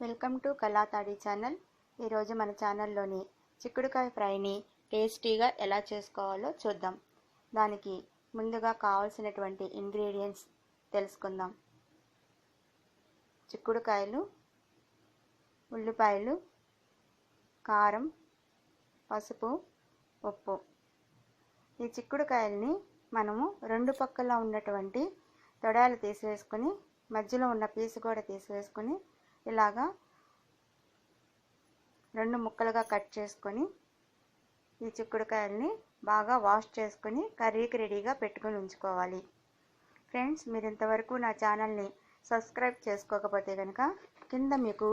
Welcome to కళాతాడి channel. ఈరోజు మన ఛానల్లోని చిక్కుడుకాయ ఫ్రైని టేస్టీగా ఎలా చేసుకోవాలో చూద్దాం. దానికి ముందుగా కావాల్సినటువంటి ఇంగ్రీడియంట్స్ తెలుసుకుందాం. చిక్కుడుకాయలు ఉల్లిపాయలు కారం పసుపు ఉప్పు. ఈ చిక్కుడుకాయల్ని మనము రెండు పక్కల ఉన్నటువంటి తొడాలు తీసివేసుకొని మధ్యలో ఉన్న పీసు కూడా తీసివేసుకొని ఇలాగా రెండు ముక్కలుగా కట్ చేసుకొని ఈ చిక్కుడుకాయల్ని బాగా వాష్ చేసుకొని కర్రీకి రెడీగా పెట్టుకొని ఉంచుకోవాలి. ఫ్రెండ్స్ మీరు ఇంతవరకు నా ఛానల్ని సబ్స్క్రైబ్ చేసుకోకపోతే కనుక కింద మీకు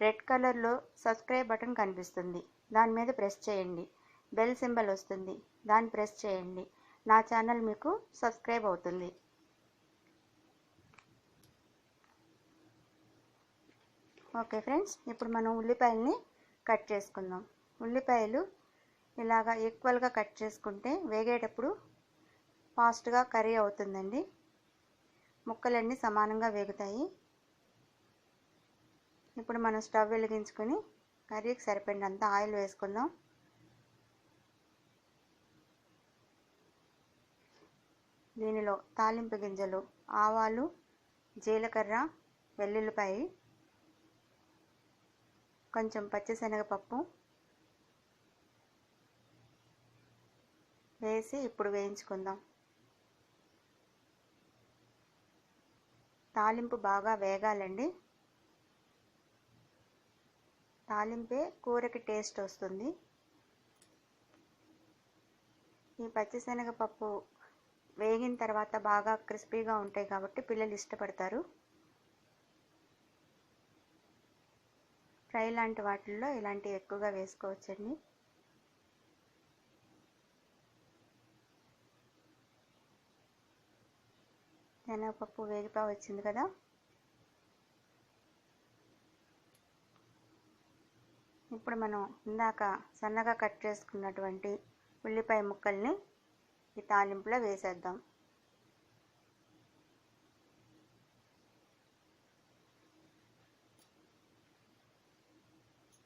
రెడ్ కలర్లో సబ్స్క్రైబ్ బటన్ కనిపిస్తుంది. దాని మీద ప్రెస్ చేయండి. బెల్ సింబల్ వస్తుంది. దాన్ని ప్రెస్ చేయండి. నా ఛానల్ మీకు సబ్స్క్రైబ్ అవుతుంది. ఓకే ఫ్రెండ్స్ ఇప్పుడు మనం ఉల్లిపాయల్ని కట్ చేసుకుందాం. ఉల్లిపాయలు ఇలాగా ఈక్వల్గా కట్ చేసుకుంటే వేగేటప్పుడు ఫాస్ట్గా కర్రీ అవుతుందండి. ముక్కలన్నీ సమానంగా వేగుతాయి. ఇప్పుడు మనం స్టవ్ వెలిగించుకొని కర్రీకి సరిపడినంత ఆయిల్ వేసుకుందాం. దీనిలో తాలింపు గింజలు ఆవాలు జీలకర్ర వెల్లుల్లిపాయి కొంచెం పచ్చిశనగపప్పు వేసి ఇప్పుడు వేయించుకుందాం. తాలింపు బాగా వేగాలండి. తాలింపే కూరకి టేస్ట్ వస్తుంది. ఈ పచ్చిశనగపప్పు వేగిన తర్వాత బాగా క్రిస్పీగా ఉంటాయి కాబట్టి పిల్లలు ఇష్టపడతారు. ఫ్రై లాంటి వాటిల్లో ఇలాంటివి ఎక్కువగా వేసుకోవచ్చండి. శనగపప్పు వేగిపా వచ్చింది కదా. ఇప్పుడు మనం ఇందాక సన్నగా కట్ చేసుకున్నటువంటి ఉల్లిపాయ ముక్కల్ని ఈ తాలింపులో వేసేద్దాం.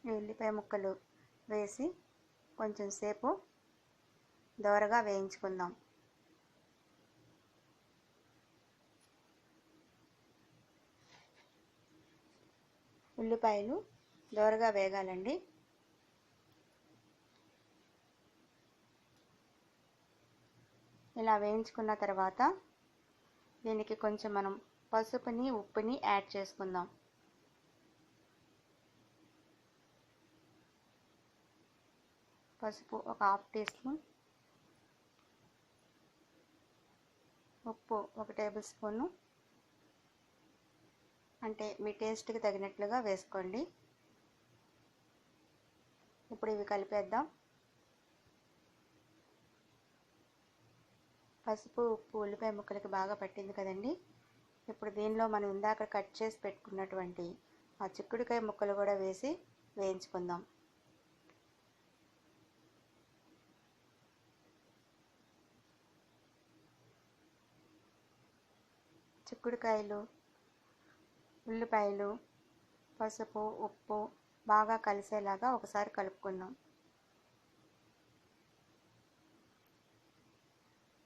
ఉల్లిపాయ ముక్కలు వేసి కొంచెం సేపు దోరగా వేయించుకుందాం. ఉల్లిపాయలు దోరగా వేగాలండి. ఇలా వేయించుకున్న తర్వాత దీనికి కొంచెం మనం పసుపుని ఉప్పుని యాడ్ చేసుకుందాం. పసుపు ఒక హాఫ్ టీ స్పూన్. ఉప్పు ఒక టేబుల్ స్పూను. అంటే మీ టేస్ట్కి తగినట్లుగా వేసుకోండి. ఇప్పుడు ఇవి కలిపేద్దాం. పసుపు ఉప్పు ఉల్లిపాయ ముక్కలకి బాగా పట్టింది కదండి. ఇప్పుడు దీనిలో మనం ఇందాక కట్ చేసి పెట్టుకున్నటువంటి ఆ చిక్కుడుకాయ ముక్కలు కూడా వేసి వేయించుకుందాం. చిక్కుడుకాయలు ఉల్లిపాయలు పసుపు ఉప్పు బాగా కలిసేలాగా ఒకసారి కలుపుకుందాం.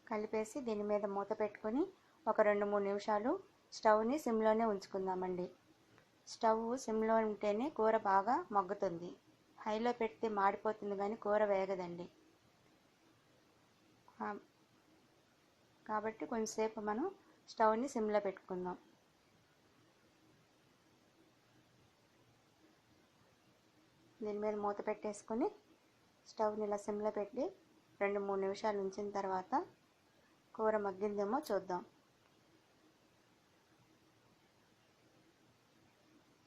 కలిపేసి దీని మీద మూత పెట్టుకొని ఒక రెండు మూడు నిమిషాలు స్టవ్ని సిమ్లోనే ఉంచుకుందామండి. స్టవ్ సిమ్లో ఉంటేనే కూర బాగా మగ్గుతుంది. హైలో పెడితే మాడిపోతుంది కానీ కూర వేగదండి. కాబట్టి కొంచెంసేపు మనం స్టవ్ని సిమ్లో పెట్టుకుందాం. దీని మీద మూత పెట్టేసుకొని స్టవ్ని ఇలా సిమ్లో పెట్టి రెండు మూడు నిమిషాలు ఉంచిన తర్వాత కూర మగ్గిందేమో చూద్దాం.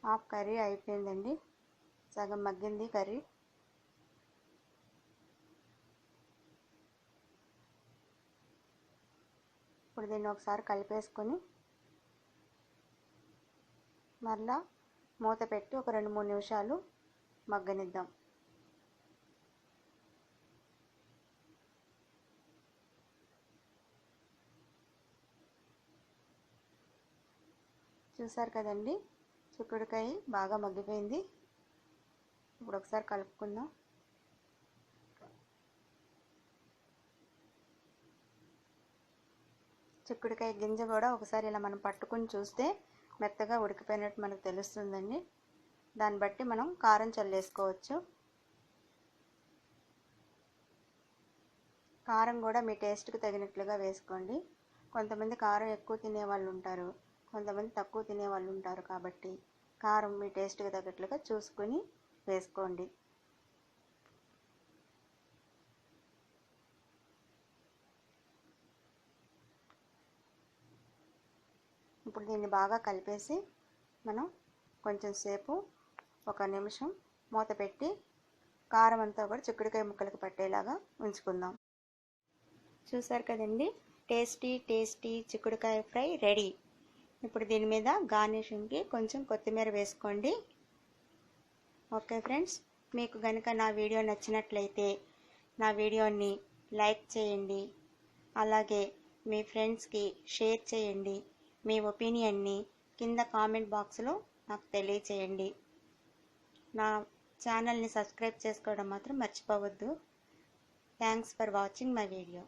హాఫ్ కర్రీ అయిపోయిందండి. సగం మగ్గింది కర్రీ. ఇప్పుడు దీన్ని ఒకసారి కలిపేసుకొని మరలా మూత పెట్టి ఒక రెండు మూడు నిమిషాలు మగ్గనిద్దాం. చూసారు కదండి? చిక్కుడుకాయ బాగా మగ్గిపోయింది. ఇప్పుడు ఒకసారి కలుపుకుందాం. చిక్కుడుకాయ గింజ కూడా ఒకసారి ఇలా మనం పట్టుకుని చూస్తే మెత్తగా ఉడికిపోయినట్టు మనకు తెలుస్తుందండి. దాన్ని బట్టి మనం కారం చల్లేసుకోవచ్చు. కారం కూడా మీ టేస్ట్కి తగినట్లుగా వేసుకోండి. కొంతమంది కారం ఎక్కువ తినే వాళ్ళు ఉంటారు. కొంతమంది తక్కువ తినే వాళ్ళు ఉంటారు కాబట్టి కారం మీ టేస్ట్కి తగ్గట్లుగా చూసుకొని వేసుకోండి. ఇప్పుడు దీన్ని బాగా కలిపేసి మనం కొంచెం సేపు ఒక నిమిషం మూత పెట్టి కారం అంతా కూడా చిక్కుడుకాయ ముక్కలకు పట్టేలాగా ఉంచుకుందాం. చూసారు కదండి? టేస్టీ టేస్టీ చిక్కుడుకాయ ఫ్రై రెడీ. ఇప్పుడు దీని మీద గార్నిషింగ్కి కొంచెం కొత్తిమీర వేసుకోండి. ఓకే ఫ్రెండ్స్ మీకు కనుక నా వీడియో నచ్చినట్లయితే నా వీడియోని లైక్ చేయండి. అలాగే మీ ఫ్రెండ్స్కి షేర్ చేయండి. మీ ఒపీనియన్ని కింద కామెంట్ బాక్స్లో నాకు తెలియచేయండి. నా ఛానల్ని సబ్స్క్రైబ్ చేసుకోవడం మాత్రం మర్చిపోవద్దు. Thanks for watching my video.